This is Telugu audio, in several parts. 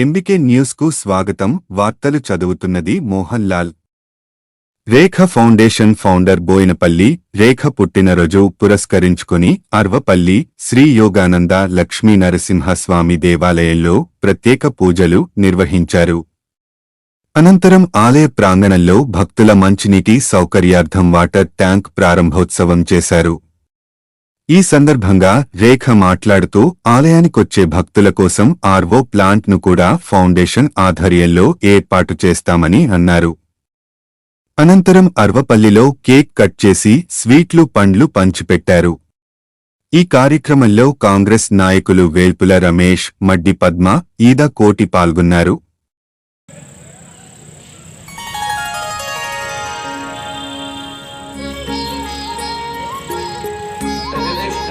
ఎంబికే న్యూస్కు స్వాగతం. వార్తలు చదువుతున్నది మోహన్ లాల్ రేఖ ఫౌండేషన్ ఫౌండర్ బోయినపల్లి రేఖ పుట్టినరోజు పురస్కరించుకుని అర్వపల్లి శ్రీ యోగానంద లక్ష్మీ నరసింహస్వామి దేవాలయంలో ప్రత్యేక పూజలు నిర్వహించారు. అనంతరం ఆలయ ప్రాంగణంలో భక్తుల మంచినీటి సౌకర్యార్థం వాటర్ ట్యాంక్ ప్రారంభోత్సవం చేశారు. ఈ సందర్భంగా రేఖ మాట్లాడుతూ ఆలయానికొచ్చే భక్తుల కోసం ఆర్వో ప్లాంట్ను కూడా ఫౌండేషన్ ఆధ్వర్యంలో ఏర్పాటు చేస్తామని అన్నారు. అనంతరం అర్వపల్లిలో కేక్ కట్ చేసి స్వీట్లు పండ్లు పంచిపెట్టారు. ఈ కార్యక్రమంలో కాంగ్రెస్ నాయకులు వేల్పుల రమేష్ మడ్డి పద్మ ఈద కోటి పాల్గొన్నారు.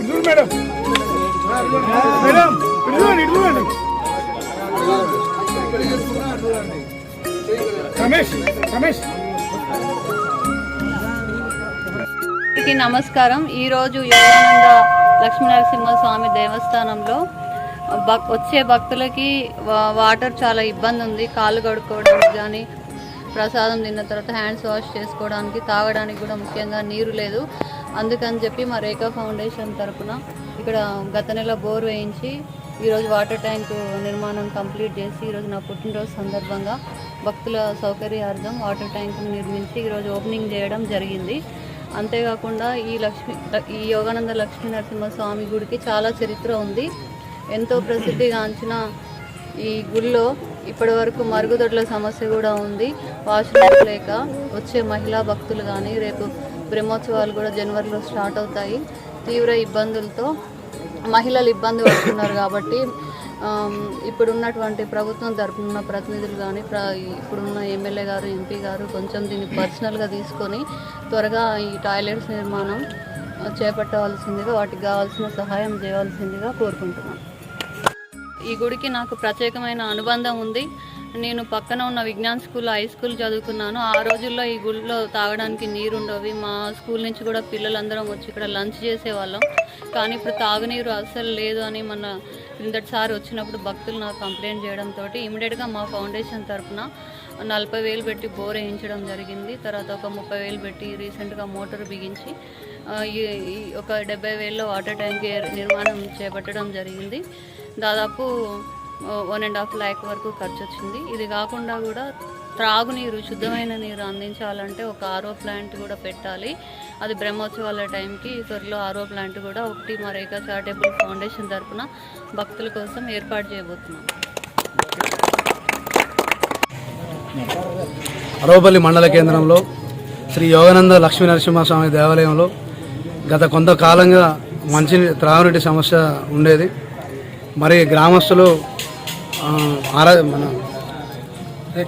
ఇటు మేడం. మేడం రమేష్ రమేష్. అందరికీ నమస్కారం. ఈరోజు యోగానంద లక్ష్మీనరసింహస్వామి దేవస్థానంలో భక్ వచ్చే భక్తులకి వాటర్ చాలా ఇబ్బంది ఉంది కాళ్ళు కడుక్కోవడానికి కానీ ప్రసాదం తిన్న తర్వాత హ్యాండ్స్ వాష్ చేసుకోవడానికి తాగడానికి కూడా ముఖ్యంగా నీరు లేదు. అందుకని చెప్పి మా రేఖా ఫౌండేషన్ తరపున ఇక్కడ గత నెల బోర్ వేయించి ఈరోజు వాటర్ ట్యాంక్ నిర్మాణం కంప్లీట్ చేసి ఈరోజు నా పుట్టినరోజు సందర్భంగా భక్తుల సౌకర్యార్థం వాటర్ ట్యాంక్ను నిర్మించి ఈరోజు ఓపెనింగ్ చేయడం జరిగింది. అంతేకాకుండా ఈ లక్ష్మీ ఈ యోగానంద లక్ష్మీ నరసింహస్వామి గుడికి చాలా చరిత్ర ఉంది. ఎంతో ప్రసిద్ధిగాంచిన ఈ గుళ్ళో ఇప్పటి వరకు మరుగుదొడ్ల సమస్య కూడా ఉంది. వాష్రూమ్ లేక వచ్చే మహిళా భక్తులు కానీ రేపు బ్రహ్మోత్సవాలు కూడా జనవరిలో స్టార్ట్ అవుతాయి. తీవ్ర ఇబ్బందులతో మహిళలు ఇబ్బంది పడుతున్నారు కాబట్టి ఇప్పుడున్నటువంటి ప్రభుత్వం తరపున ప్రతినిధులు కానీ ప్ర ఇప్పుడున్న ఎమ్మెల్యే గారు ఎంపీ గారు కొంచెం దీన్ని పర్సనల్గా తీసుకొని త్వరగా ఈ టాయిలెట్స్ నిర్మాణం చేపట్టవలసిందిగా వాటికి కావాల్సిన సహాయం చేయవలసిందిగా కోరుకుంటున్నాను. ఈ గుడికి నాకు ప్రత్యేకమైన అనుబంధం ఉంది. నేను పక్కన ఉన్న విజ్ఞాన్ స్కూల్ హై స్కూల్ చదువుకున్నాను. ఆ రోజుల్లో ఈ గుడిలో తాగడానికి నీరు ఉండవి మా స్కూల్ నుంచి కూడా పిల్లలందరం వచ్చి ఇక్కడ లంచ్ చేసేవాళ్ళం. కానీ ఇప్పుడు తాగునీరు అస్సలు లేదు అని మన క్రిందటిసారి వచ్చినప్పుడు భక్తులు నాకు కంప్లైంట్ చేయడంతో ఇమీడియట్గా మా ఫౌండేషన్ తరఫున నలభై వేలు పెట్టి బోర్ వేయించడం జరిగింది. తర్వాత ఒక ముప్పై వేలు పెట్టి రీసెంట్గా మోటార్ బిగించి ఒక డెబ్బై వేల్లో వాటర్ ట్యాంక్ నిర్మాణం చేపట్టడం జరిగింది. దాదాపు వన్ అండ్ హాఫ్ ల్యాక్ వరకు ఖర్చు వచ్చింది ఇది కాకుండా కూడా త్రాగునీరు శుద్ధమైన నీరు అందించాలంటే ఒక ఆరో ప్లాంట్ కూడా పెట్టాలి. అది బ్రహ్మోత్సవాల టైంకి త్వరలో ఆరో ప్లాంట్ కూడా ఒకటి మా రేఖా చారిటబుల్ ఫౌండేషన్ తరఫున భక్తుల కోసం ఏర్పాటు చేయబోతున్నాం. అరవపల్లి మండల కేంద్రంలో శ్రీ యోగానంద లక్ష్మీ నరసింహస్వామి దేవాలయంలో గత కొంతకాలంగా మంచి త్రాగునీటి సమస్య ఉండేది. మరి గ్రామస్తులు ఆరా మన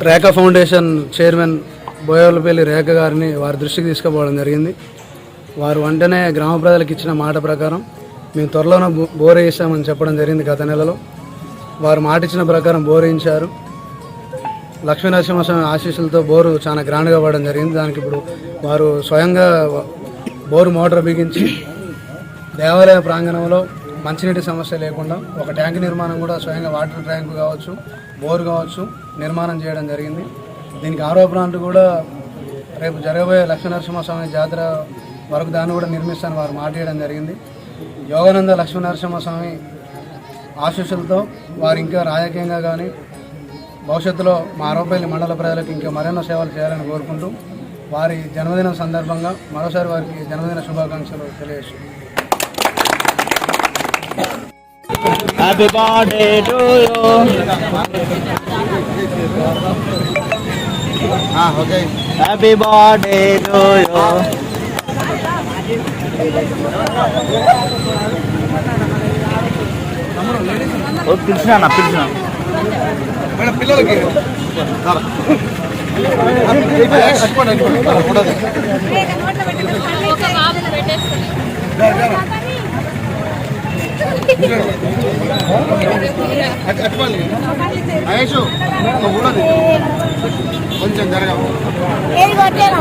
రేఖ ఫౌండేషన్ చైర్మన్ బోయవలపల్లి రేఖ గారిని వారి దృష్టికి తీసుకుపోవడం జరిగింది. వారు వెంటనే గ్రామ ప్రజలకు ఇచ్చిన మాట ప్రకారం మేము త్వరలోనే బో- బోర్ చెప్పడం జరిగింది గత నెలలో. వారు మాట ఇచ్చిన ప్రకారం బోర్ వేయించారు. లక్ష్మీ ఆశీస్సులతో బోరు చాలా గ్రాండ్గా పడడం జరిగింది. దానికి ఇప్పుడు వారు స్వయంగా బోరు మోటార్ బిగించి దేవాలయ ప్రాంగణంలో మంచినీటి సమస్య లేకుండా ఒక ట్యాంక్ నిర్మాణం కూడా స్వయంగా వాటర్ ట్యాంక్ కావచ్చు బోర్ కావచ్చు నిర్మాణం చేయడం జరిగింది. దీనికి ఆరో ప్లాంట్ కూడా రేపు జరగబోయే లక్ష్మీనరసింహస్వామి జాతర వరకు దాన్ని కూడా నిర్మిస్తాను వారు మాట జరిగింది. యోగానంద లక్ష్మీనరసింహ స్వామి ఆశీస్సులతో వారు ఇంకా రాజకీయంగా కానీ భవిష్యత్తులో మా ఆరోపల్లి మండల ప్రజలకు ఇంకా మరెన్నో సేవలు చేయాలని కోరుకుంటూ వారి జన్మదినం సందర్భంగా మరోసారి వారికి జన్మదిన శుభాకాంక్షలు తెలియజేస్తున్నాను. Happy birthday to you. Ah, okay. Happy birthday to you. ఓ పిలిచినా అన్న పిలిచినా కొంచెం జరగ ఏది కొట్టేనా